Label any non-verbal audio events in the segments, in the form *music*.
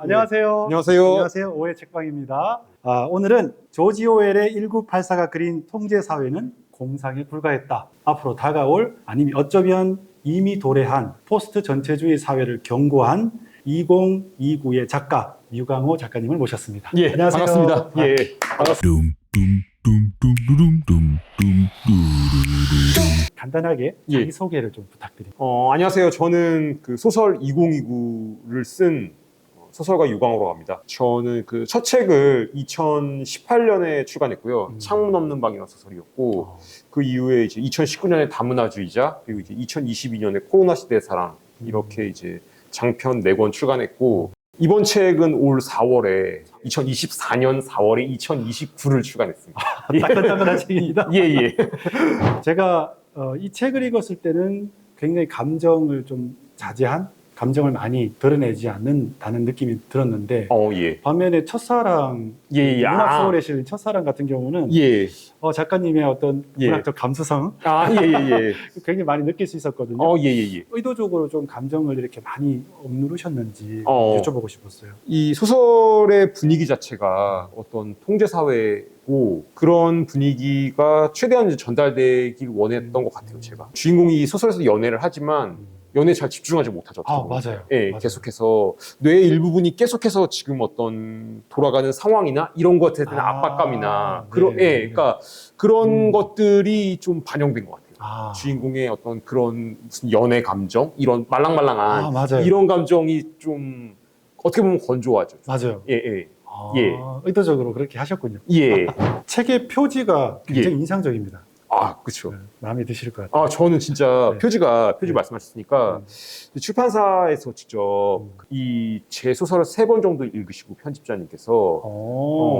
안녕하세요. 안녕하세요. 안녕하세요. 오해 책방입니다. 아, 오늘은 조지 오웰의 1984가 그린 통제 사회는 공상에 불과했다. 앞으로 다가올 아니면 어쩌면 이미 도래한 포스트 전체주의 사회를 경고한 2029의 작가 유강호 작가님을 모셨습니다. 예, 안녕하세요. 반갑습니다. 아, 예. 간단하게 예. 자기 소개를 좀 부탁드립니다. 어, 안녕하세요. 저는 그 소설 2029를 쓴 어, 소설가 유광호라고 합니다. 저는 그 첫 책을 2018년에 출간했고요. 음. 창문 없는 방이라는 소설이었고 어, 그 이후에 이제 2019년에 다문화주의자 그리고 이제 2022년에 코로나 시대의 사랑 이렇게 이제 장편 4권 출간했고 이번 책은 올 4월에 2024년 4월에 2029를 출간했습니다. *laughs* 따끈따끈한 책입니다. 예, 예. 제가 어, 이 책을 읽었을 때는 굉장히 감정을 좀 자제한 감정을 많이 드러내지 않는다는 느낌이 들었는데 어, 예. 반면에 첫사랑 예, 예. 문학 아. 소설에 실린 첫사랑 같은 경우는 예. 어, 작가님의 어떤 예. 문학적 감수성 아, 예, 예, 예. *laughs* 굉장히 많이 느낄 수 있었거든요. 어, 예, 예, 예. 의도적으로 좀 감정을 이렇게 많이 억누르셨는지 어. 여쭤보고 싶었어요. 이 소설의 분위기 자체가 어떤 통제 사회고 그런 분위기가 최대한 이제 전달되길 원했던 것 같아요, 제가. 주인공이 이 소설에서 연애를 하지만 연애에 잘 집중하지 못하죠. 아 보면. 맞아요. 예, 맞아요. 계속해서 뇌의 일부분이 계속해서 지금 어떤 돌아가는 상황이나 이런 것에 대한 아, 압박감이나 네, 그런 네. 예, 그러니까 그런 음. 것들이 좀 반영된 것 같아요. 아, 주인공의 어떤 그런 무슨 연애 감정 이런 말랑말랑한 아. 이런 감정이 좀 어떻게 보면 건조하죠. 맞아요. 예, 예, 아, 예. 의도적으로 그렇게 하셨군요. 예. *laughs* 책의 표지가 굉장히 예. 인상적입니다. 아, 그렇죠. 네, 마음에 드실 것 같아요. 아, 저는 진짜 네. 표지가 표지 네. 말씀하셨으니까 음. 출판사에서 직접 음. 이제 소설을 세 번 정도 읽으시고 편집자님께서 오.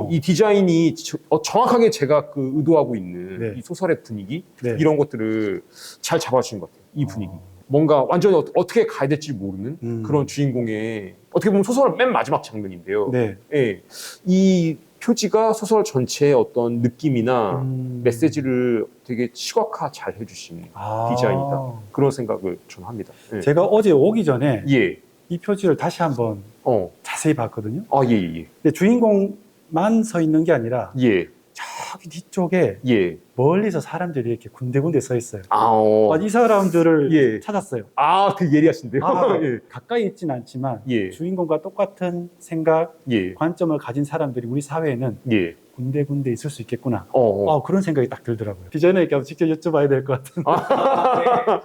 어, 이 디자인이 저- 어, 정확하게 제가 그 의도하고 있는 네. 이 소설의 분위기 네. 이런 것들을 잘 잡아주신 것 같아요. 이 분위기. 어. 뭔가 완전히 어, 어떻게 가야 될지 모르는 음. 그런 주인공의 어떻게 보면 소설 맨 마지막 장면인데요. 네. 예. 이 표지가 소설 전체의 어떤 느낌이나 음. 메시지를 되게 시각화 잘 해주신 아. 디자인이다. 그런 생각을 저는 합니다. 예. 제가 어제 오기 전에 예. 이 표지를 다시 한번 어. 자세히 봤거든요. 아, 예, 예. 근데 주인공만 서 있는 게 아니라 예. 저기 뒤쪽에 예. 멀리서 사람들이 이렇게 군데군데 서 있어요. 아, 어. 아, 이 사람들을 예. 찾았어요. 아, 되게 예리하신데요. 아, *laughs* 예. 가까이 있진 않지만 예. 주인공과 똑같은 생각, 예. 관점을 가진 사람들이 우리 사회에는 예. 군데군데 있을 수 있겠구나. 어. 어. 아, 그런 생각이 딱 들더라고요. 디자이너에게 한번 직접 여쭤봐야 될 것 같은. 아.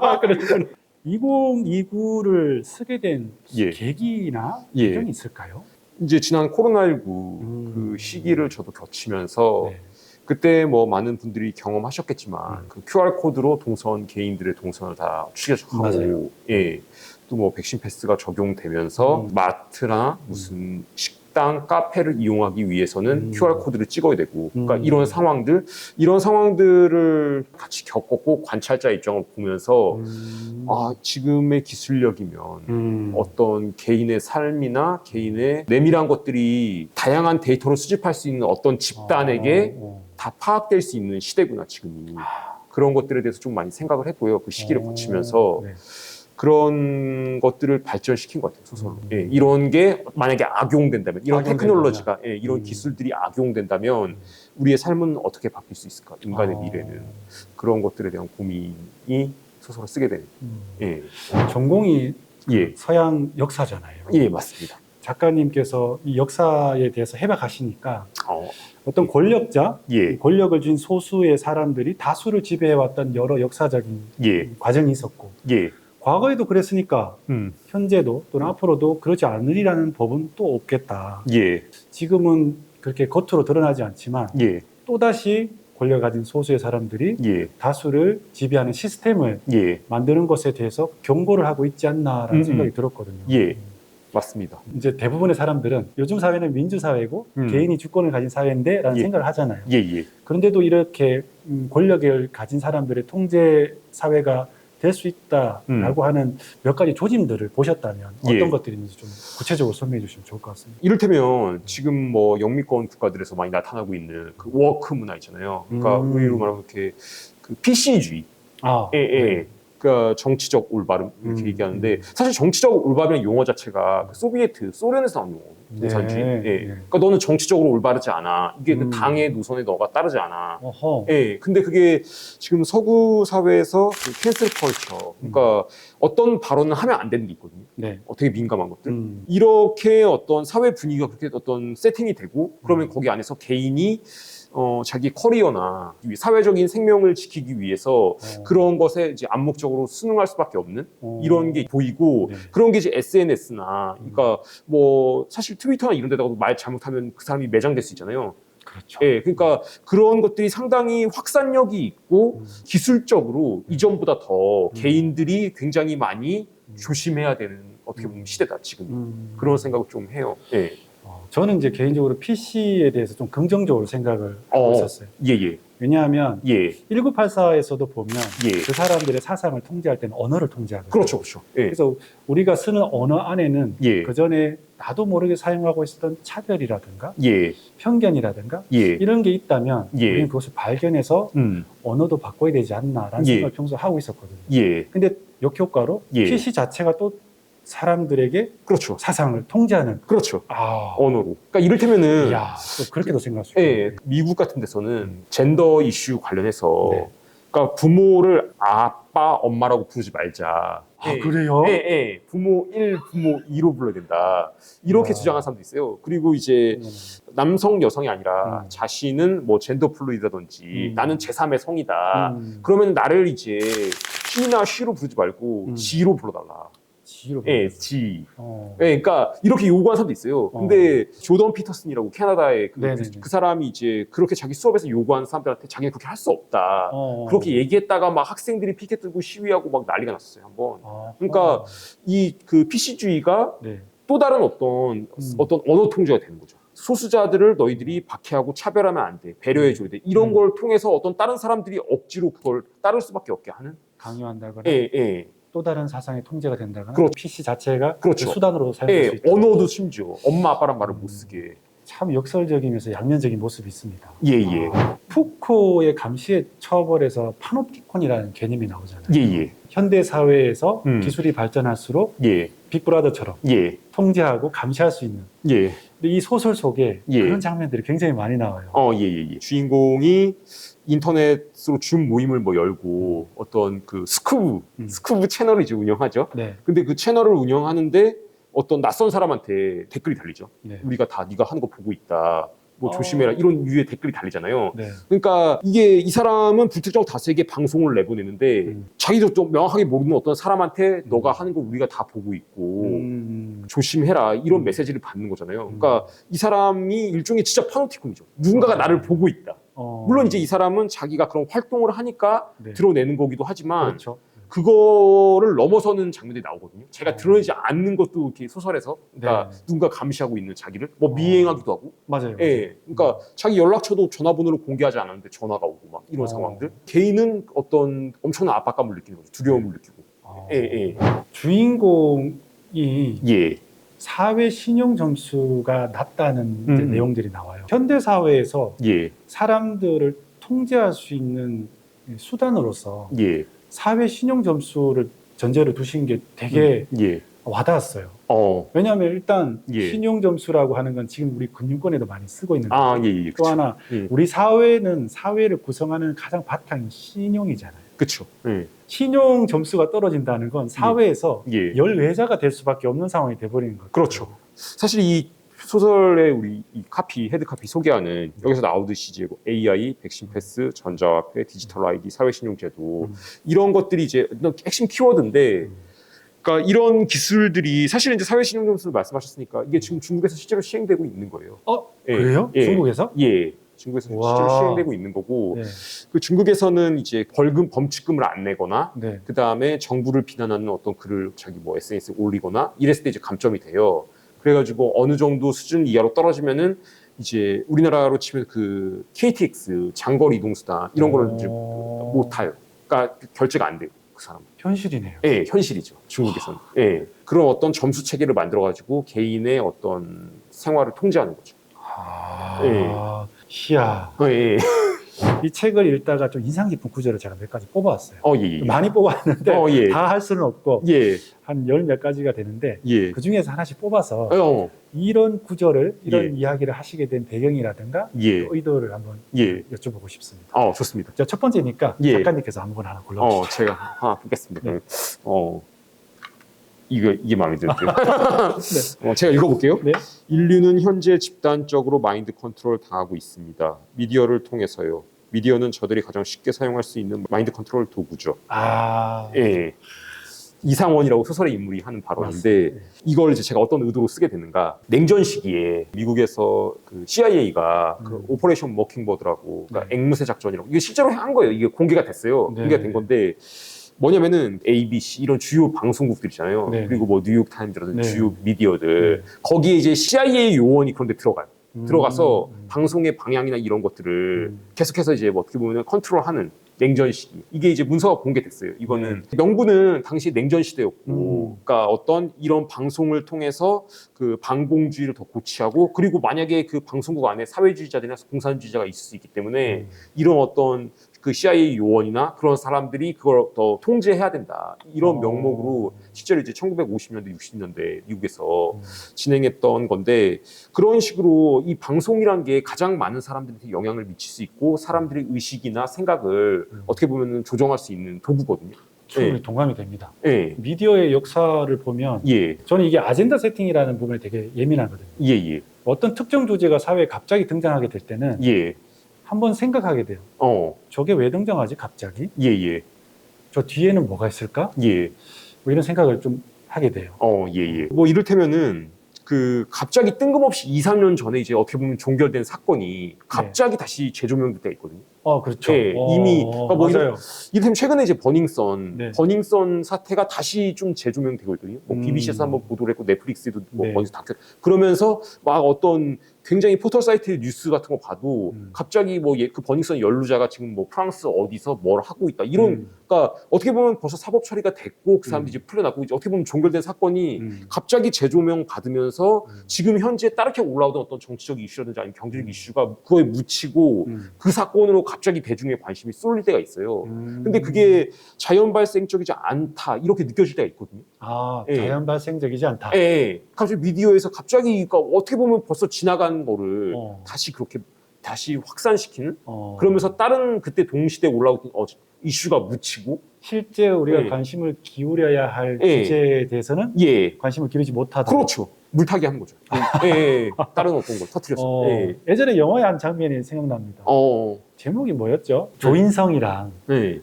아, 그렇구나. 2029를 쓰게 된 예. 계기나 예. 배경이 있을까요? 이제 지난 코로나19 음. 그 시기를 저도 겹치면서 네. 그때 뭐 많은 분들이 경험하셨겠지만 음. 그 QR 코드로 동선 개인들의 동선을 다 추적하고 맞아요. 예. 또 뭐 백신 패스가 적용되면서 음. 마트나 무슨 식 당, 카페를 이용하기 위해서는 음. QR 코드를 찍어야 되고 그러니까 음. 이런 상황들 이런 상황들을 같이 겪었고 관찰자 입장을 보면서 음. 아, 지금의 기술력이면 음. 어떤 개인의 삶이나 개인의 내밀한 것들이 다양한 데이터를 수집할 수 있는 어떤 집단에게 어, 다 파악될 수 있는 시대구나 지금이 그런 것들에 대해서 좀 많이 생각을 했고요 그 시기를 어, 거치면서 네. 그런 것들을 발전시킨 것 같아요 소설로. 음. 예, 이런 게 만약에 악용된다면 이런 악용된다면. 테크놀로지가 예, 이런 음. 기술들이 악용된다면 우리의 삶은 어떻게 바뀔 수 있을까? 인간의 어, 미래는. 그런 것들에 대한 고민이 소설을 쓰게 되는. 음. 예, 전공이 예, 서양 역사잖아요. 예 맞습니다. 작가님께서 이 역사에 대해서 해박하시니까 어, 어떤 권력자, 예, 권력을 쥔 소수의 사람들이 다수를 지배해왔던 여러 역사적인 예, 과정이 있었고 예, 과거에도 그랬으니까 음, 현재도 또는 앞으로도 그러지 않으리라는 법은 또 없겠다. 예, 지금은 그렇게 겉으로 드러나지 않지만 예, 또다시 권력 가진 소수의 사람들이 예, 다수를 지배하는 시스템을 예, 만드는 것에 대해서 경고를 하고 있지 않나라는 음, 생각이 음. 들었거든요. 예. 맞습니다. 이제 대부분의 사람들은 요즘 사회는 민주사회고 음. 개인이 주권을 가진 사회인데 라는 예. 생각을 하잖아요. 예, 예, 그런데도 이렇게 음, 권력을 가진 사람들의 통제 사회가 될 수 있다라고 하는 몇 가지 조짐들을 보셨다면 어떤 음. 예. 것들이 있는지 좀 구체적으로 설명해 주시면 좋을 것 같습니다. 이를테면 지금 뭐 영미권 국가들에서 많이 나타나고 있는 그 워크 문화 있잖아요. 그러니까 음. 우리로 말하면 이렇게 그 PC주의. 아, 예, 예. 그러니까 정치적 올바름 이렇게 음, 얘기하는데 사실 정치적 올바름의 용어 자체가 그 소비에트 소련에서 나온 용어 공산주의. 네, 예. 네. 그러니까 너는 정치적으로 올바르지 않아. 이게 음. 그 당의 노선에 너가 따르지 않아. 어허. 예, 근데 그게 지금 서구 사회에서 그 캔슬 컬처, 그러니까 어떤 발언을 하면 안 되는 게 있거든요. 네. 어, 되게 민감한 것들. 음. 이렇게 어떤 사회 분위기가 그렇게 어떤 세팅이 되고, 그러면 음. 거기 안에서 개인이 어, 자기 커리어나 이 사회적인 생명을 지키기 위해서 어. 그런 것에 이제 암묵적으로 순응할 수밖에 없는 어. 이런 게 보이고 네. 그런 게 이제 SNS나 그러니까 뭐 사실 트위터나 이런 데다가도 말 잘못하면 그 사람이 매장될 수 있잖아요. 그렇죠. 예, 그러니까 그런 것들이 상당히 확산력이 있고 음. 기술적으로 이전보다 더 음. 개인들이 굉장히 많이 음. 조심해야 되는 어떻게 보면 시대다 지금 음. 그런 생각을 좀 해요. 예, 어, 저는 이제 개인적으로 PC에 대해서 좀 긍정적으로 생각을 하고 어. 있었어요. 예, 예, 왜냐하면 예, 1984에서도 보면 예. 그 사람들의 사상을 통제할 때는 언어를 통제하거든요. 그렇죠, 그렇죠. 예, 그래서 우리가 쓰는 언어 안에는 예, 그 전에 나도 모르게 사용하고 있었던 차별이라든가 예, 편견이라든가 예, 이런 게 있다면 예. 우리는 그것을 발견해서 음, 언어도 바꿔야 되지 않나라는 예. 생각을 평소 하고 있었거든요. 예, 근데 역효과로 예. PC 자체가 또 사람들에게 그렇죠, 사상을 통제하는 그렇죠. 아, 언어로. 그러니까 이를테면은 야, 또 그렇게도 생각할 수 있고. 예, 미국 같은 데서는 젠더 이슈 관련해서 네. 그러니까 부모를 아빠, 엄마라고 부르지 말자. 아, 예, 그래요? 예, 예. 부모 1, 부모 2로 불러야 된다. 이렇게 야. 주장하는 사람도 있어요. 그리고 이제 남성, 여성이 아니라 음. 자신은 뭐 젠더 플루이드라든지 음. 나는 제3의 성이다. 음, 그러면 나를 이제 he나 she로 부르지 말고 음. 지로 불러달라. 지로 예, 지. 어. 예, 그러니까 이렇게 요구하는 사람도 있어요. 근데 조던 피터슨이라고 캐나다의 그, 네네네. 그 사람이 이제 그렇게 자기 수업에서 요구하는 사람들한테 자기는 그렇게 할 수 없다. 어. 그렇게 얘기했다가 막 학생들이 피켓 들고 시위하고 막 난리가 났었어요 한번. 아, 그러니까 어. 이그 PC주의가 네. 또 다른 어떤 어떤 언어 통제가 되는 거죠. 소수자들을 너희들이 박해하고 차별하면 안 돼. 배려해 줘야 돼. 이런 음. 걸 통해서 어떤 다른 사람들이 억지로 그걸 따를 수밖에 없게 하는. 강요한다거나 예, 예. 또 다른 사상의 통제가 된다거나 그렇죠. PC 자체가 그렇죠. 그 수단으로 사용될 수 예, 있다. 언어도 심지어 엄마 아빠란 말을 음. 못 쓰게. 참 역설적이면서 양면적인 모습이 있습니다. 예, 예. 푸코의 감시의 처벌에서 파노티콘이라는 개념이 나오잖아요. 예, 예. 현대 사회에서 음. 기술이 발전할수록 예, 빅브라더처럼 예, 통제하고 감시할 수 있는. 예. 근데 이 소설 속에 예. 그런 장면들이 굉장히 많이 나와요. 어, 예, 예, 예. 주인공이 인터넷으로 줌 모임을 뭐 열고 어떤 그 스쿠브, 음. 스쿠브 채널을 이제 운영하죠. 네. 근데 그 채널을 운영하는데 어떤 낯선 사람한테 댓글이 달리죠. 네. 우리가 다 네가 하는 거 보고 있다. 뭐 어. 조심해라. 이런 유의 댓글이 달리잖아요. 네. 그러니까 이게 이 사람은 불특정 다수에게 방송을 내보내는데 음. 자기도 좀 명확하게 모르는 어떤 사람한테 너가 하는 거 우리가 다 보고 있고 음. 조심해라 이런 음. 메시지를 받는 거잖아요. 그러니까 이 사람이 일종의 진짜 파노티콘이죠. 누군가가 어. 나를 보고 있다. 어. 물론 이제 이 사람은 자기가 그런 활동을 하니까 네. 드러내는 거기도 하지만 그렇죠. 그거를 넘어서는 장면들이 나오거든요. 제가 어. 드러내지 않는 것도 이렇게 소설에서 그러니까 네. 누군가 감시하고 있는 자기를 뭐 어. 미행하기도 하고, 맞아요. 예, 그러니까 자기 연락처도 전화번호를 공개하지 않았는데 전화가 오고 막 이런 어. 상황들. 개인은 어떤 엄청난 압박감을 느끼는 거죠. 두려움을 느끼고. 어. 예, 예, 주인공이 예, 사회 신용 점수가 낮다는 이제 음. 내용들이 나와요. 현대 사회에서 예, 사람들을 통제할 수 있는 수단으로서 예, 사회 신용 점수를 전제로 두신 게 되게 예. 와닿았어요. 어, 왜냐하면 일단 예. 신용 점수라고 하는 건 지금 우리 금융권에도 많이 쓰고 있는데 아, 예, 예. 또 그쵸. 하나 예. 우리 사회는 사회를 구성하는 가장 바탕이 신용이잖아요. 그쵸. 예, 신용 점수가 떨어진다는 건 사회에서 예. 열외자가 될 수밖에 없는 상황이 돼버리는 거죠. 그렇죠. 사실 이 소설의 우리 이 카피, 헤드 카피 소개하는 여기서 나오듯이 이제 뭐 AI, 백신 패스, 전자화폐, 디지털 아이디, 사회신용제도 음. 이런 것들이 이제 핵심 키워드인데 음. 그러니까 이런 기술들이 사실 이제 사회신용 점수를 말씀하셨으니까 이게 지금 중국에서 실제로 시행되고 있는 거예요. 어 예, 그래요? 예. 중국에서? 예. 중국에서 와. 실제로 시행되고 있는 거고 네. 그 중국에서는 이제 벌금 범칙금을 안 내거나 네. 그 다음에 정부를 비난하는 어떤 글을 자기 뭐 SNS에 올리거나 이랬을 때 이제 감점이 돼요. 그래가지고 어느 정도 수준 이하로 떨어지면은 이제 우리나라로 치면 그 KTX 장거리 이동수단 이런 거를 이제 어. 못 타요. 그러니까 결제가 안 돼요. 그 사람. 현실이네요. 예, 현실이죠. 중국에서는. 예. 그런 어떤 점수 체계를 만들어 가지고 개인의 어떤 생활을 통제하는 거죠. 아, 예. 희야. 어, 예. *laughs* 이 책을 읽다가 좀 인상 깊은 구절을 제가 몇 가지 뽑아왔어요. 어, 예, 예. 많이 뽑았는데 어, 예. 다 할 수는 없고 예, 한 열 몇 가지가 되는데 예. 그 중에서 하나씩 뽑아서 어, 이런 구절을 이런 예. 이야기를 하시게 된 배경이라든가 예, 의도를 한번 예. 여쭤보고 싶습니다. 어, 좋습니다. 자, 첫 번째니까 예. 작가님께서 아무거나 하나 골라주시죠. 어, 제가 하나 뽑겠습니다. 네. 어, 이거, 이게 마음에. 네. *laughs* 어, 제가 읽어볼게요. 네. 인류는 현재 집단적으로 마인드 컨트롤 당하고 있습니다. 미디어를 통해서요. 미디어는 저들이 가장 쉽게 사용할 수 있는 마인드 컨트롤 도구죠. 아, 예. 이상원이라고 소설의 인물이 하는 발언인데. 이걸 이제 제가 어떤 의도로 쓰게 됐는가 냉전 시기에 미국에서 그 CIA가 그 음. 오퍼레이션 머킹버드라고 그러니까 네. 앵무새 작전이라고 이게 실제로 한 거예요 이게 공개가 됐어요 네. 공개가 된 건데 뭐냐면은 ABC 이런 주요 방송국들 있잖아요 네. 그리고 뭐 뉴욕 타임즈라든지 네. 주요 미디어들 네. 거기에 이제 CIA 요원이 그런데 들어가요 음, 들어가서 음, 방송의 방향이나 이런 것들을 음. 계속해서 이제 뭐 어떻게 보면 컨트롤하는 냉전 시기 이게 이제 문서가 공개됐어요. 이거는 명분은 당시 냉전 시대였고, 음. 그러니까 어떤 이런 방송을 통해서 그 반공주의를 더 고취하고 그리고 만약에 그 방송국 안에 사회주의자들이나 공산주의자가 있을 수 있기 때문에 음. 이런 어떤 그 CIA 요원이나 그런 사람들이 그걸 더 통제해야 된다 이런 어. 명목으로 실제로 이제 1950년대 60년대 미국에서 음. 진행했던 건데 그런 식으로 이 방송이란 게 가장 많은 사람들한테 영향을 미칠 수 있고 사람들의 의식이나 생각을 음. 어떻게 보면 조정할 수 있는 도구거든요. 충분히 예. 동감이 됩니다. 예, 미디어의 역사를 보면 예, 저는 이게 아젠다 세팅이라는 부분에 되게 예민하거든요. 예, 예, 어떤 특정 주제가 사회에 갑자기 등장하게 될 때는 예, 한번 생각하게 돼요. 어, 저게 왜 등장하지 갑자기? 예, 예, 저 뒤에는 뭐가 있을까? 예, 뭐 이런 생각을 좀 하게 돼요. 어, 예, 예. 뭐 이를테면은 그 갑자기 뜬금없이 2, 3년 전에 이제 어떻게 보면 종결된 사건이 갑자기 다시 재조명될 때가 있거든요. 어, 그렇죠. 예, 어, 이미 그러니까 뭐 맞아요. 이를테면 최근에 이제 버닝썬, 네. 버닝썬 사태가 다시 좀 재조명되고 있거든요. 뭐 음. BBC에서 한번 보도를 했고 넷플릭스도 뭐 네. 버닝썬 다큐 그러면서 막 어떤 굉장히 포털 사이트 뉴스 같은 거 봐도 음. 갑자기 뭐 그 버닝썬 연루자가 지금 뭐 프랑스 어디서 뭘 하고 있다 이런 음, 그러니까 어떻게 보면 벌써 사법 처리가 됐고 그 사람들이 음. 이제 풀려났고 이제 어떻게 보면 종결된 사건이 음, 갑자기 재조명 받으면서 음. 지금 현재 따르게 올라오던 어떤 정치적 이슈라든지 아니면 경제적 음. 이슈가 그거에 묻히고 음. 그 사건으로 갑자기 대중의 관심이 쏠릴 때가 있어요. 음. 근데 그게 자연 발생적이지 않다 이렇게 느껴질 때가 있거든요. 아, 예. 자연 발생적이지 않다. 예, 예. 갑자기 미디어에서 갑자기 그러니까 어떻게 보면 벌써 지나간 거를 어. 다시 그렇게 다시 확산시키는 어. 그러면서 다른 그때 동시대에 올라오던 어, 이슈가 묻히고 실제 우리가 예. 관심을 기울여야 할 예. 주제에 대해서는 예 관심을 기울이지 못하다. 그렇죠 물타기 하는 거죠. 예, 예, 예. 다른 어떤 걸 터트려서 어, 예. 예전에 영화의 한 장면이 생각납니다. 어, 제목이 뭐였죠? 조인성이랑 네.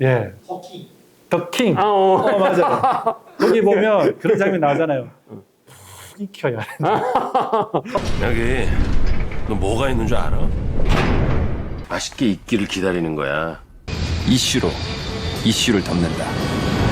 예, 터키 더킹. 아, 어. 어, 맞아. 거기 보면 그런 장면 나오잖아요. 푹 익혀야. *laughs* 여기 너 뭐가 있는 줄 알아? 맛있게 익기를 기다리는 거야. 이슈로 이슈를 덮는다.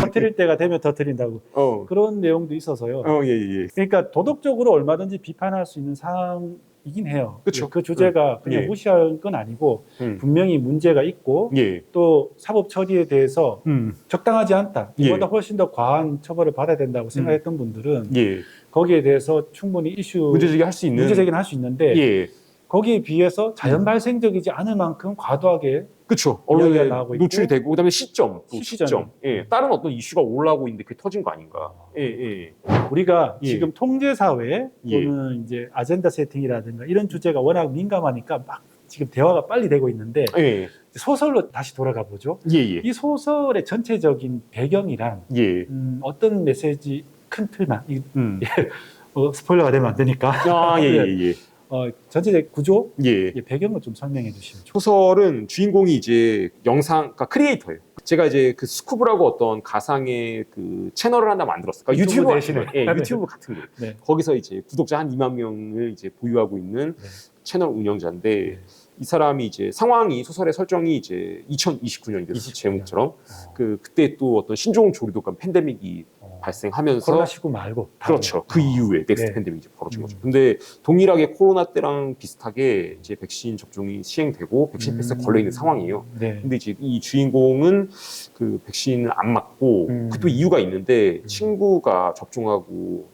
터트릴 때가 되면 터트린다고. 어, 그런 내용도 있어서요. 어, 예, 예. 그러니까 도덕적으로 얼마든지 비판할 수 있는 상황이긴 해요. 그쵸. 그 주제가 그냥 예. 무시할 건 아니고 음. 분명히 문제가 있고 예. 또 사법 처리에 대해서 음. 적당하지 않다. 예. 이보다 훨씬 더 과한 처벌을 받아야 된다고 생각했던 분들은 예. 거기에 대해서 충분히 이슈 문제제기 할 수 있는. 문제 제기는 할 수 있는데 예. 거기에 비해서 자연 발생적이지 않을 만큼 과도하게 그렇죠. 이야기가 언론에 나오고 있고. 노출이 되고 그다음에 시점, 또 시점. 시점. 예. 다른 어떤 이슈가 올라오고 있는데 그게 터진 거 아닌가. 예, 예. 우리가 예. 지금 통제 사회 예. 또는 이제 아젠다 세팅이라든가 이런 주제가 워낙 민감하니까 막 지금 대화가 빨리 되고 있는데 예. 소설로 다시 돌아가 보죠. 예, 예. 이 소설의 전체적인 배경이란 예. 음, 어떤 메시지 큰 틀만 이, 음. *laughs* 어, 스포일러가 되면 안 되니까 아, 예, 예, *laughs* 예. 어, 전체적 구조 예. 예, 배경을 좀 설명해 주시면. 소설은 주인공이 이제 영상, 그러니까 크리에이터예요. 제가 이제 그 스쿠브라고 어떤 가상의 그 채널을 하나 만들었어요. 그러니까 유튜브 유튜브 대신에. 예, *laughs* 유튜브 같은 거. 네. 거기서 이제 구독자 한 2만 명을 이제 보유하고 있는 네. 채널 운영자인데 네. 이 사람이 이제 상황이 소설의 설정이 이제 2029년이 됐어 29년. 제목처럼 어, 그 그때 또 어떤 신종 조류독감 팬데믹이 어, 발생하면서 코로나 19 말고 다른 그렇죠. 거. 그 어. 이후에 넥스트 네. 팬데믹이 이제 벌어진 음. 거죠. 근데 동일하게 코로나 때랑 비슷하게 이제 백신 접종이 시행되고 백신 패스에 음. 걸려 있는 상황이에요. 네. 근데 이제 이 주인공은 그 백신을 안 맞고 음. 그것도 이유가 있는데 음. 친구가 접종하고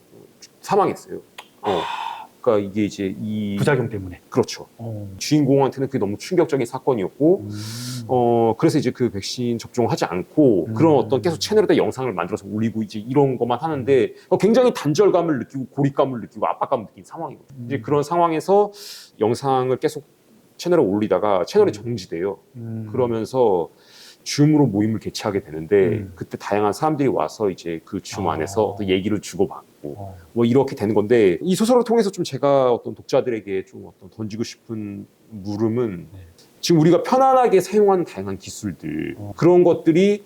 사망했어요. 어. 그러니까 이게 이제 이 부작용 때문에. 그렇죠. 어. 주인공한테는 그게 너무 충격적인 사건이었고 음. 어 그래서 이제 그 백신 접종하지 않고 음. 그런 어떤 계속 채널에다 영상을 만들어서 올리고 이제 이런 것만 하는데 어, 굉장히 단절감을 느끼고 고립감을 느끼고 압박감을 느낀 상황이거든요. 음. 이제 그런 상황에서 영상을 계속 채널에 올리다가 채널이 음. 정지돼요. 음. 그러면서 줌으로 모임을 개최하게 되는데 음. 그때 다양한 사람들이 와서 이제 그 줌 아. 안에서 어떤 얘기를 주고받고 어. 뭐 이렇게 되는 건데 이 소설을 통해서 좀 제가 어떤 독자들에게 좀 어떤 던지고 싶은 물음은 네. 지금 우리가 편안하게 사용하는 다양한 기술들 어. 그런 것들이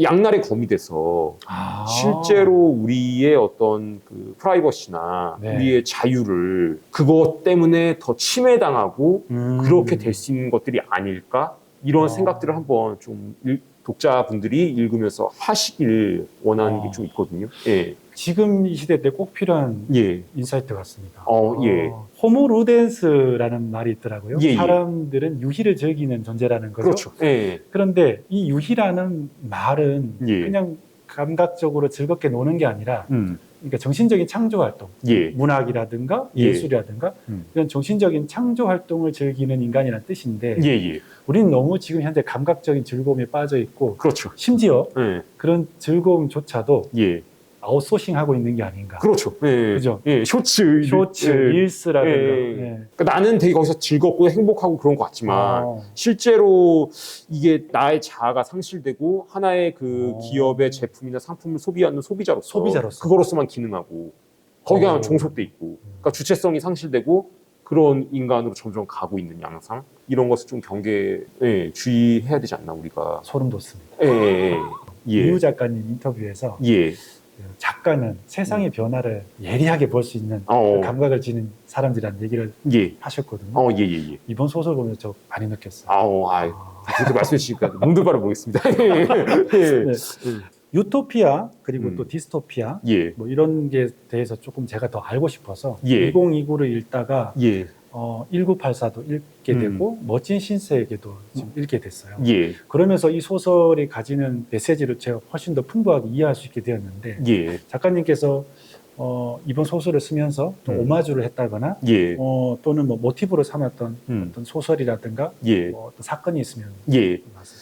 양날의 검이 돼서 아. 실제로 우리의 어떤 그 프라이버시나 네. 우리의 자유를 그것 때문에 더 침해당하고 음. 그렇게 될 수 있는 것들이 아닐까 이런 아. 생각들을 한번 좀 일- 독자분들이 읽으면서 하시길 원하는 아. 게 좀 있거든요. 예, 지금 이 시대 때 꼭 필요한 예, 인사이트 같습니다. 어, 예. 호모 루덴스라는 말이 있더라고요. 예, 예. 사람들은 유희를 즐기는 존재라는 거죠. 그렇죠. 예, 그런데 이 유희라는 말은 예. 그냥 감각적으로 즐겁게 노는 게 아니라 음, 그러니까 정신적인 창조 활동, 예, 문학이라든가 예. 예술이라든가 음. 이런 정신적인 창조 활동을 즐기는 인간이라는 뜻인데 예, 예, 우리는 너무 지금 현재 감각적인 즐거움에 빠져 있고 그렇죠. 심지어 예, 그런 즐거움조차도 예, 아웃소싱하고 있는 게 아닌가. 그렇죠. 예, 그죠? 예, 쇼츠, 쇼츠, 예. 릴스라든가. 예. 네. 그러니까 나는 되게 거기서 즐겁고 행복하고 그런 것 같지만 어. 실제로 이게 나의 자아가 상실되고 하나의 그 어. 기업의 제품이나 상품을 소비하는 소비자로서 소비자로서. 그거로서만 기능하고 거기 어. 가 종속돼 있고 그러니까 주체성이 상실되고 그런 인간으로 점점 가고 있는 양상 이런 것을 좀 경계 예, 주의해야 되지 않나 우리가 소름 돋습니다. 예, 예, 예. 이유 작가님 인터뷰에서 예. 그 작가는 세상의 변화를 예리하게 볼 수 있는 음. 어. 그 감각을 지닌 사람들이라는 얘기를 예. 하셨거든요. 어, 예, 예, 예. 이번 소설 보면서 저 많이 느꼈어요. 아우, 아, 아. 그렇게 말씀해 주시니까 몸둘 *laughs* 바를 모르겠습니다. 예. 네. 유토피아 그리고 음. 또 디스토피아 예. 뭐 이런 게 대해서 조금 제가 더 알고 싶어서 예. 2029를 읽다가 예. 어, 1984도 읽게 음. 되고 멋진 신세에게도 지금 읽게 됐어요. 예. 그러면서 이 소설이 가지는 메시지를 제가 훨씬 더 풍부하게 이해할 수 있게 되었는데 예. 작가님께서 어, 이번 소설을 쓰면서 좀 음. 오마주를 했다거나 예. 어, 또는 뭐 모티브로 삼았던 음. 어떤 소설이라든가 예. 뭐 어떤 사건이 있으면 예. 말씀.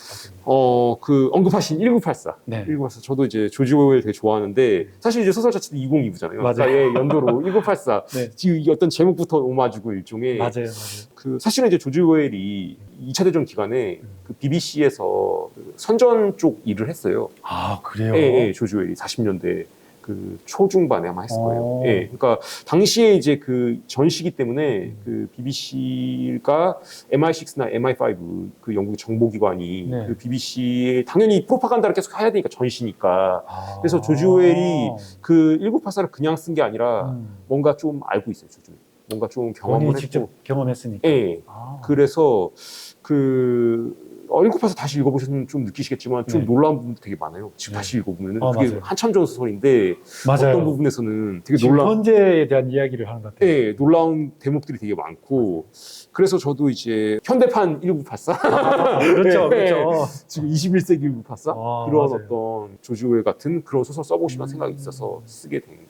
어, 그 언급하신 1984. 네. 1984. 저도 이제 조지 오웰 되게 좋아하는데 사실 이제 소설 자체도 2029잖아요. 맞아요. 그러니까 예, 연도로 1984. *laughs* 네. 지금 이 어떤 제목부터 오마주고 일종의 맞아요, 맞아요. 그 사실은 이제 조지 오웰이 2차 대전 기간에 음. 그 BBC에서 그 선전 쪽 일을 했어요. 아 그래요? 예, 예, 조지 오웰이 40년대 그 초중반에 아마 했을 거예요. 어. 예, 그러니까 당시에 이제 그 전시기 때문에 그 BBC가 MI6나 MI5 그 영국의 정보기관이 네. 그 BBC 당연히 프로파간다를 계속 해야 되니까 전시니까 아. 그래서 조지 오웰이 그 1984를 그냥 쓴 게 아니라 음. 뭔가 좀 알고 있어요, 조지 오웰. 뭔가 좀 경험을 본인이 했고. 직접 경험했으니까. 예. 아. 그래서 그 어, 1984 다시 읽어보시면 좀 느끼시겠지만 좀 네. 놀라운 부분도 되게 많아요. 지금 네. 다시 읽어보면은 아, 그게 맞아요. 한참 전 소설인데 맞아요. 어떤 부분에서는 되게 지금 놀라, 현재에 대한 이야기를 하는 것 같아요. 예, 놀라운 대목들이 되게 많고 그래서 저도 이제 현대판 1984 아, 그렇죠, *laughs* 네. 그렇죠. 지금 21세기 1984 아, 그런 맞아요. 어떤 조지 오웰 같은 그런 소설 써보고 싶다는 음. 생각이 있어서 쓰게 된게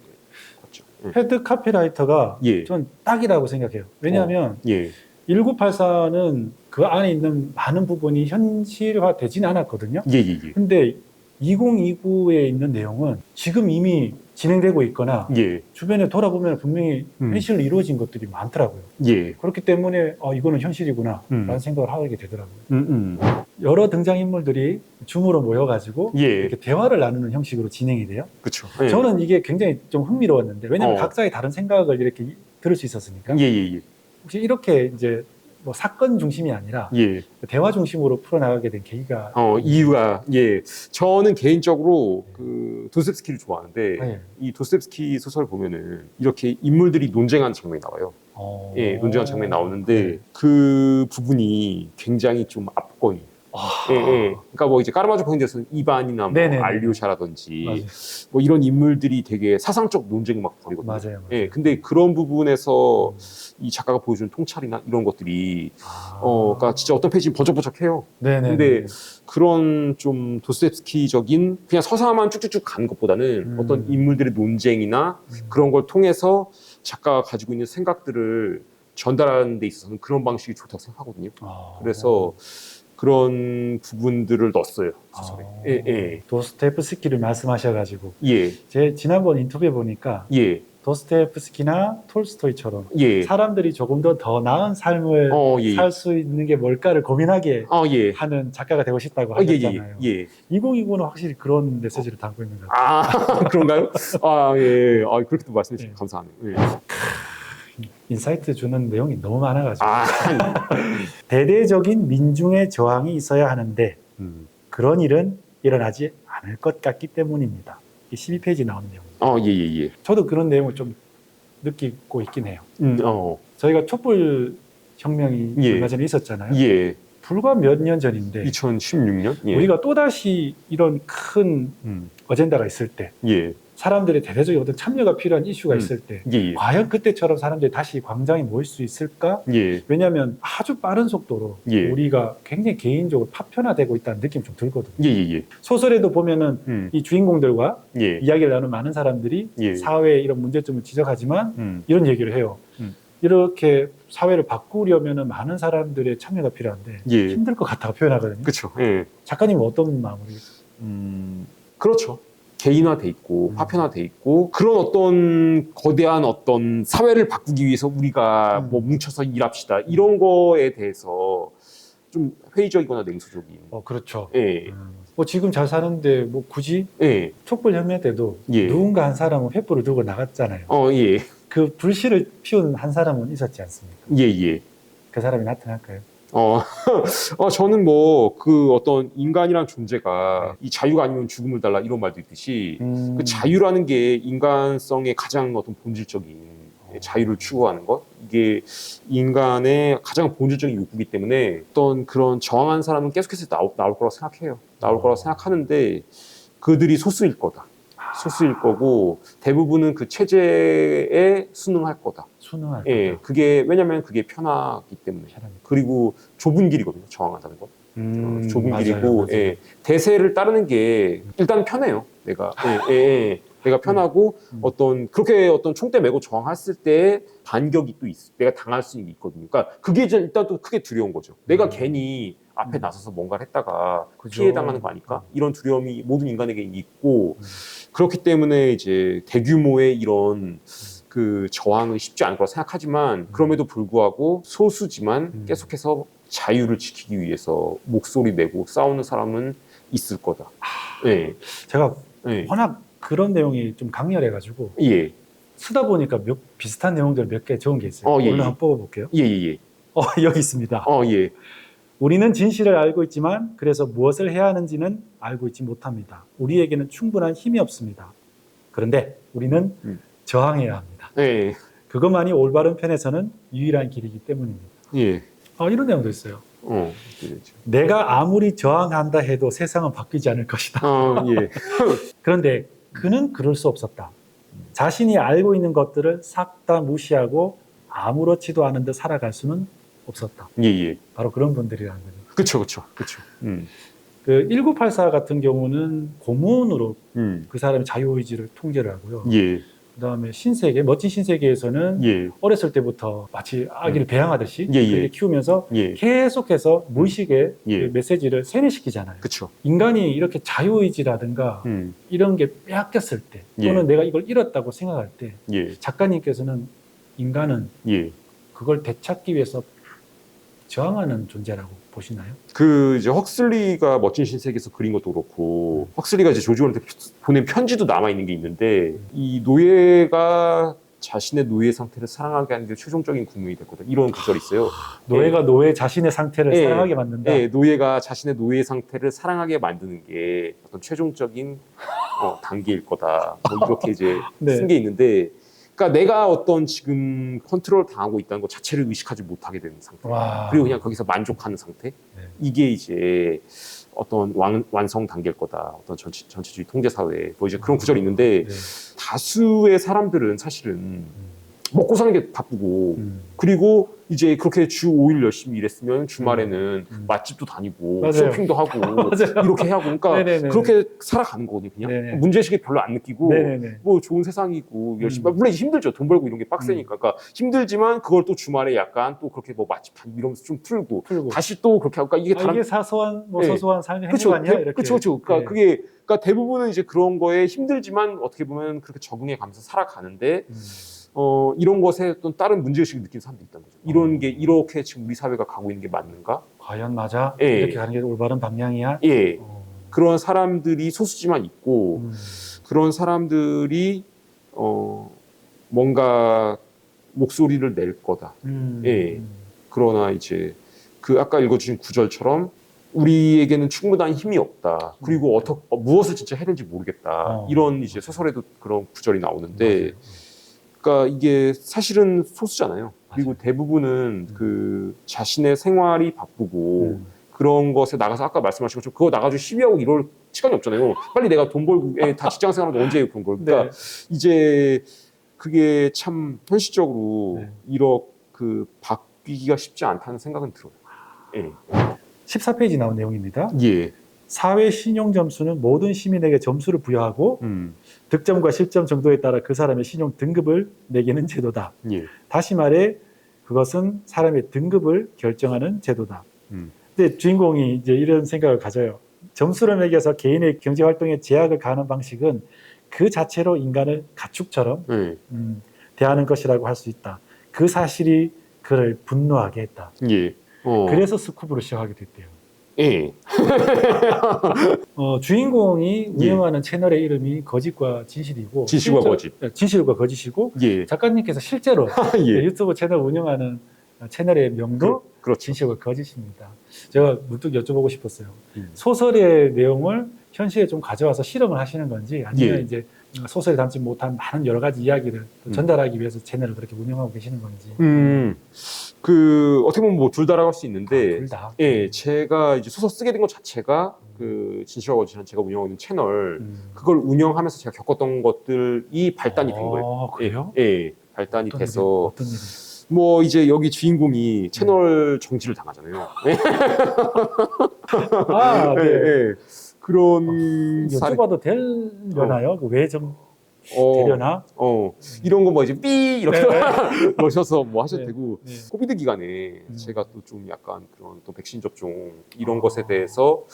같죠. 예. 헤드 카피라이터가 예. 전 딱이라고 생각해요. 왜냐하면 예, 1984는 그 안에 있는 많은 부분이 현실화 되지는 않았거든요. 예, 예, 예. 근데 2029에 있는 내용은 지금 이미 진행되고 있거나 예, 주변에 돌아보면 분명히 음. 현실로 이루어진 것들이 많더라고요. 예, 그렇기 때문에 어, 이거는 현실이구나 음. 라는 생각을 하게 되더라고요. 음, 음. 여러 등장인물들이 줌으로 모여가지고 예, 이렇게 대화를 나누는 형식으로 진행이 돼요. 그렇죠. 저는 이게 굉장히 좀 흥미로웠는데 왜냐하면 어. 각자의 다른 생각을 이렇게 들을 수 있었으니까 예, 예, 예, 혹시 이렇게 이제 뭐 사건 중심이 아니라 예. 대화 중심으로 풀어나가게 된 계기가 어, 이유가, 예. 저는 개인적으로 그 도스텝스키를 좋아하는데, 네. 이 도스텝스키 소설을 보면은 이렇게 인물들이 논쟁하는 장면이 나와요. 어... 예, 논쟁하는 장면이 나오는데, 네. 그 부분이 굉장히 좀 압권이. 아... 예, 예. 그러니까 뭐 이제 까르마조 포인트에서는 이반이나 뭐 네네네. 알리오샤라든지, 맞아요. 뭐 이런 인물들이 되게 사상적 논쟁을 막 벌이거든요. 맞아요. 맞아요. 예, 근데 그런 부분에서 이 작가가 보여준 통찰이나 이런 것들이, 아... 어, 그러니까 진짜 어떤 페이지는 번쩍번쩍해요. 네네. 근데 그런 좀 도스텝스키적인 그냥 서사만 쭉쭉쭉 가는 것보다는 음. 어떤 인물들의 논쟁이나 음. 그런 걸 통해서 작가가 가지고 있는 생각들을 전달하는 데 있어서는 그런 방식이 좋다고 생각하거든요. 아, 그래서 그런 부분들을 넣었어요 소설에. 아. 예, 예, 도스토옙스키를 말씀하셔가지고 예, 제 지난번 인터뷰 보니까 예, 도스토옙스키나 톨스토이처럼 예. 사람들이 조금 더 더 나은 삶을 어, 예. 살 수 있는 게 뭘까를 고민하게 어, 예. 하는 작가가 되고 싶다고 어, 예, 예, 하셨잖아요. 예. 2029는 확실히 그런 메시지를 담고 있는 것 같아요. 아, *laughs* 그런가요? 아, 예. 아, 그렇게 또 말씀해 주셔서 예. 감사하네요. 예. 인사이트 주는 내용이 너무 많아가지고 아, *laughs* 대대적인 민중의 저항이 있어야 하는데 음. 그런 일은 일어나지 않을 것 같기 때문입니다. 이 12페이지 나오는 내용. 어, 예, 예, 예. 저도 그런 내용을 좀 느끼고 있긴 해요. 음, 어, 저희가 촛불 혁명이 예. 얼마 전에 있었잖아요. 예. 불과 몇 년 전인데 2016년? 예. 우리가 또다시 이런 큰 음. 어젠다가 있을 때 예. 사람들의 대대적인 어떤 참여가 필요한 이슈가 음. 있을 때 예, 예. 과연 그때처럼 사람들이 다시 광장에 모일 수 있을까? 예. 왜냐하면 아주 빠른 속도로 예. 우리가 굉장히 개인적으로 파편화되고 있다는 느낌이 좀 들거든요. 예, 예, 예. 소설에도 보면은 음. 이 주인공들과 예. 이야기를 나누는 많은 사람들이 예. 사회의 이런 문제점을 지적하지만 음. 이런 얘기를 해요. 음. 이렇게 사회를 바꾸려면 많은 사람들의 참여가 필요한데 예. 힘들 것 같다고 표현하거든요. 그쵸. 예. 작가님은 어떤 마음으로? 음, 그렇죠. 개인화돼 있고 음. 파편화돼 있고 그런 어떤 거대한 어떤 사회를 바꾸기 위해서 우리가 음. 뭐 뭉쳐서 일합시다 이런 거에 대해서 좀 회의적이거나 냉소적인. 어 그렇죠. 예, 음. 뭐 지금 잘 사는데 뭐 굳이 예, 촛불 혁명 때도 예. 누군가 한 사람은 횃불을 들고 나갔잖아요. 어, 예, 그 불씨를 피운 한 사람은 있었지 않습니까? 예, 예. 그 사람이 나타날까요? 어, *laughs* 어, 저는 뭐 그 어떤 인간이란 존재가 이 자유가 아니면 죽음을 달라 이런 말도 있듯이 음. 그 자유라는 게 인간성의 가장 어떤 본질적인 자유를 추구하는 것 이게 인간의 가장 본질적인 욕구이기 때문에 어떤 그런 저항한 사람은 계속해서 나올, 나올 거라고 생각해요. 나올 거라고 생각하는데 그들이 소수일 거다. 소수일 거고 대부분은 그 체제에 순응할 거다. 순응할 예, 거다. 그게 왜냐면 그게 편하기 때문에. 사람이. 그리고 좁은 길이거든요. 저항한다는 건. 음, 어, 좁은 맞아요, 길이고 맞아요. 예, 대세를 따르는 게 일단 편해요. 내가 예, 예, 예. 내가 편하고 음. 어떤 그렇게 어떤 총대 메고 저항했을 때 반격이 또 있, 내가 당할 수 있거든요. 그러니까 그게 이제 일단 또 크게 두려운 거죠. 내가 음. 괜히 앞에 음. 나서서 뭔가를 했다가 그죠. 피해 당하는 거 아닐까? 이런 두려움이 모든 인간에게 있고 음. 그렇기 때문에 이제 대규모의 이런 그 저항은 쉽지 않을 거라 생각하지만 그럼에도 불구하고 소수지만 음. 계속해서 자유를 지키기 위해서 목소리 내고 싸우는 사람은 있을 거다. 예, 제가 예, 워낙 그런 내용이 좀 강렬해가지고 예, 쓰다 보니까 몇 비슷한 내용들 몇 개 적은 게 있어요. 어, 예, 오늘 예. 한번 뽑아볼게요. 예, 예, 예. 어, *laughs* 여기 있습니다. 어, 예, 우리는 진실을 알고 있지만 그래서 무엇을 해야 하는지는 알고 있지 못합니다. 우리에게는 충분한 힘이 없습니다. 그런데 우리는 음. 저항해야 합니다. 예, 그것만이 올바른 편에서는 유일한 길이기 때문입니다. 예. 어, 이런 내용도 있어요. 어, 그렇죠. 내가 아무리 저항한다 해도 세상은 바뀌지 않을 것이다. 어, 예, *laughs* 그런데 그는 그럴 수 없었다. 자신이 알고 있는 것들을 싹 다 무시하고 아무렇지도 않은 듯 살아갈 수는 없었다. 예, 예. 바로 그런 분들이라는 거죠. 그쵸, 그쵸, 그쵸. 음, 그1984 같은 경우는 고문으로 음, 그 사람의 자유의지를 통제를 하고요. 예, 그 다음에 신세계, 멋진 신세계에서는 예, 어렸을 때부터 마치 아기를 배양하듯이 예, 예. 그렇게 키우면서 예, 계속해서 무의식의 예. 그 메시지를 세뇌시키잖아요. 그쵸. 인간이 이렇게 자유의지라든가 음, 이런 게 빼앗겼을 때 예. 또는 내가 이걸 잃었다고 생각할 때 예, 작가님께서는 인간은 예. 그걸 되찾기 위해서 저항하는 존재라고 보시나요? 그 이제 헉슬리가 멋진 신세계에서 그린 것도 그렇고 헉슬리가 이제 조지원한테 보낸 편지도 남아 있는 게 있는데 이 노예가 자신의 노예 상태를 사랑하게 하는 게 최종적인 국민이 됐거든. 이런 구절이 있어요. 노예가 노예 자신의 상태를 예. 사랑하게 만든다. 예, 노예가 자신의 노예 상태를 사랑하게 만드는 게 어떤 최종적인 어, 단계일 거다. 뭐 이렇게 이제 *laughs* 네. 쓴 게 있는데, 그러니까 내가 어떤 지금 컨트롤 당하고 있다는 것 자체를 의식하지 못하게 되는 상태. 와. 그리고 그냥 거기서 만족하는 상태. 네. 이게 이제 어떤 완, 완성 단계일 거다. 어떤 전체, 전체주의 통제 사회. 뭐 이제 그런 구절이 있는데 네. 다수의 사람들은 사실은 먹고 사는 게 바쁘고 음. 그리고 이제 그렇게 주 5일 열심히 일했으면 주말에는 음. 맛집도 다니고 맞아요. 쇼핑도 하고 *laughs* 맞아요. 이렇게 하고 그러니까 네네네. 그렇게 살아가는 거거든요. 그냥 네네. 문제의식이 별로 안 느끼고 네네네. 뭐 좋은 세상이고 열심히 음. 물론 힘들죠. 돈 벌고 이런 게 빡세니까 그러니까 힘들지만 그걸 또 주말에 약간 또 그렇게 뭐 맛집 다니고 이러면서 좀 풀고 풀고. 다시 또 그렇게 하고 그러니까 이게 아, 다른 이게 사소한 뭐 네. 소소한 삶의 그렇죠. 행복 아니야? 이렇게. 그렇죠. 그렇죠. 그러니까 네. 그게 그러니까 대부분은 이제 그런 거에 힘들지만 어떻게 보면 그렇게 적응해 가면서 살아가는데 음. 어, 이런 것에 또 다른 문제의식을 느끼는 사람도 있다는 거죠. 이런 어. 게 이렇게 지금 우리 사회가 가고 있는 게 맞는가? 과연 맞아? 예. 이렇게 가는 게 올바른 방향이야? 예. 어. 그런 사람들이 소수지만 있고 음. 그런 사람들이 어, 뭔가 목소리를 낼 거다. 음. 예. 음. 그러나 이제 그 아까 읽어주신 구절처럼 우리에게는 충분한 힘이 없다. 그리고 어떻게 무엇을 진짜 해야 되는지 모르겠다. 어. 이런 이제 소설에도 그런 구절이 나오는데, 맞아요. 그러니까 이게 사실은 소수잖아요. 그리고 대부분은 그 자신의 생활이 바쁘고 음. 그런 것에 나가서 아까 말씀하신 것처럼 그거 나가지고 시위하고 이럴 시간이 없잖아요. 빨리 내가 돈 벌고 예, 다 직장 생활하고 언제 그런 걸. 그러니까 네. 이제 그게 참 현실적으로 네. 이렇게 그 바뀌기가 쉽지 않다는 생각은 들어요. 예. 14페이지 나온 내용입니다. 예. 사회 신용 점수는 모든 시민에게 점수를 부여하고 음. 득점과 실점 정도에 따라 그 사람의 신용 등급을 매기는 제도다. 예. 다시 말해 그것은 사람의 등급을 결정하는 제도다. 음. 근데 주인공이 이제 이런 생각을 가져요. 점수를 매겨서 개인의 경제 활동에 제약을 가하는 방식은 그 자체로 인간을 가축처럼 예. 음, 대하는 것이라고 할 수 있다. 그 사실이 그를 분노하게 했다. 예. 어. 그래서 스쿠브를 시작하게 됐대요. 예. *laughs* 어, 주인공이 예. 운영하는 채널의 이름이 거짓과 진실이고 진실과 거짓. 네, 진실과 거짓이고 예. 작가님께서 실제로 *laughs* 예. 유튜브 채널 운영하는 채널의 명도 그렇죠. 진실과 거짓입니다. 제가 문득 여쭤보고 싶었어요. 음. 소설의 내용을 현실에 좀 가져와서 실험을 하시는 건지 아니면 예. 이제 소설에 담지 못한 많은 여러 가지 이야기를 또 음. 전달하기 위해서 채널을 그렇게 운영하고 계시는 건지 음. 그 어떻게 보면 뭐 둘 다라고 할 수 있는데 아, 둘 다. 예, 제가 이제 소설 쓰게 된 것 자체가 그 진실과 거짓한 제가 운영하고 있는 채널 음. 그걸 운영하면서 제가 겪었던 것들이 발단이 된 거예요. 어, 그래요? 예, 예, 발단이 어떤 돼서 일이, 어떤 일이? 뭐 이제 여기 주인공이 채널 정지를 당하잖아요. *laughs* 예, 아, 네. 예, 예. 그런 사례, 여쭤봐도 되려나요? 그 왜 좀 어, 되려나? 어, 이런 거 뭐 이제 삐 이렇게 네. *laughs* 넣으셔서 뭐 하셔도 네. 되고 네. 코비드 기간에 음. 제가 또 좀 약간 그런 또 백신 접종 이런 것에 대해서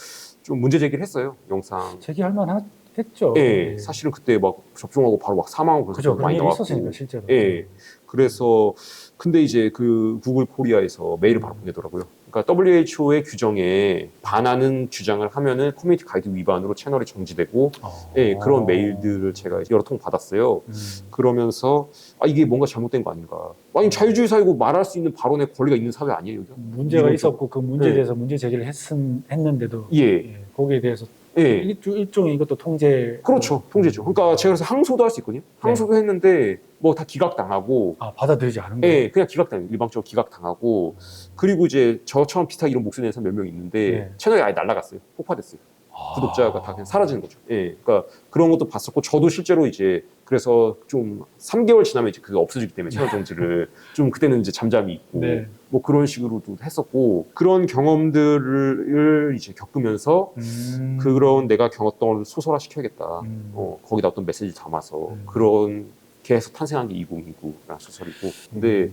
좀 문제 제기를 했어요 영상. 제기할 만했죠. 예, 사실은 그때 막 접종하고 바로 막 사망하고 그래서 그죠. 좀 그런 많이 일이 나왔고. 있었으니까 실제로. 예. 그래서 근데 이제 그 구글 코리아에서 메일을 바로 보내더라고요. 그러니까 WHO의 규정에 반하는 주장을 하면은 커뮤니티 가이드 위반으로 채널이 정지되고 어. 예, 그런 메일들을 제가 여러 통 받았어요. 음. 그러면서 아 이게 뭔가 잘못된 거 아닌가? 아니 자유주의 사회고 말할 수 있는 발언의 권리가 있는 사회 아니에요? 문제가 이런 있었고 그 문제에 네. 대해서 문제 제기를 했음, 했는데도 예, 예, 거기에 대해서 예. 일종, 일종의 이것도 통제 그렇죠, 통제죠. 그러니까 제가 그래서 항소도 할 수 있거든요. 항소도 했는데 뭐 다 기각당하고 아, 받아들이지 않은 거예요. 예, 그냥 기각당, 일방적으로 기각당하고, 그리고 이제 저처럼 비슷하게 이런 목소리 내는 사람 몇 명 있는데, 네. 채널이 아예 날라갔어요. 폭파됐어요. 아. 구독자가 다 그냥 사라지는 거죠. 예, 그러니까 그런 것도 봤었고, 저도 실제로 이제, 그래서 좀 3개월 지나면 이제 그게 없어지기 때문에 채널 정지를 좀 그때는 이제 잠잠히 있고, 네. 뭐 그런 식으로도 했었고, 그런 경험들을 이제 겪으면서, 음. 그런 내가 겪었던 걸 소설화 시켜야겠다. 음. 어, 거기다 어떤 메시지를 담아서, 음. 그런 게 해서 탄생한 게 2029라는 소설이고, 근데 음.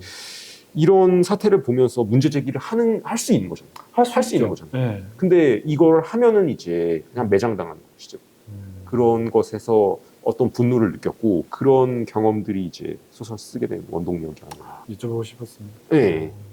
이런 사태를 보면서 문제 제기를 하는 할 수 있는 거죠. 할수 할 수 있는 있죠. 거잖아요. 네. 근데 이걸 하면은 이제 그냥 매장당하는 것이죠. 음. 그런 것에서 어떤 분노를 느꼈고 그런 경험들이 이제 소설 쓰게 된 원동력이 아니라. 여쭤보고 싶었습니다. 네. 음.